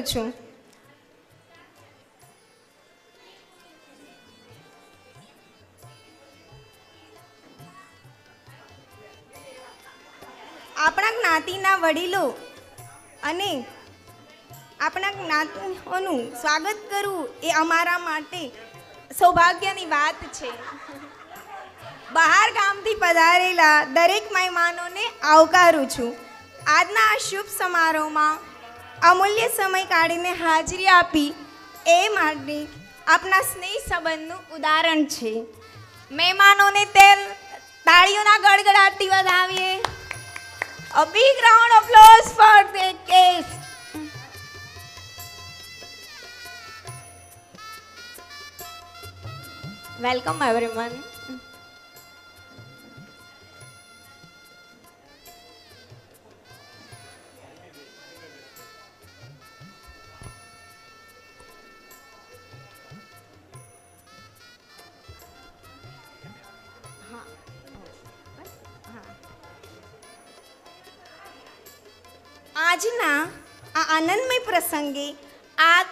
કરું છું. આપણા જ્ઞાતિના વડીલો અને આપણા જ્ઞાતિઓનું સ્વાગત કરવું એ અમારા માટે સૌભાગ્યની વાત છે. બહાર ગામથી પધારેલા દરેક મહેમાનોને આવકારું છું. આજના આ શુભ સમારોહમાં અમૂલ્ય સમય કાઢીને હાજરી આપી, એ માટે આપના સ્નેહ સંબંધનું ઉદાહરણ છે. મહેમાનોને તેલ, તાળીઓના ગડગડાટી વધાવીએ. A big round of applause for the cast welcome everyone. આજના આ આનંદમય પ્રસંગે આ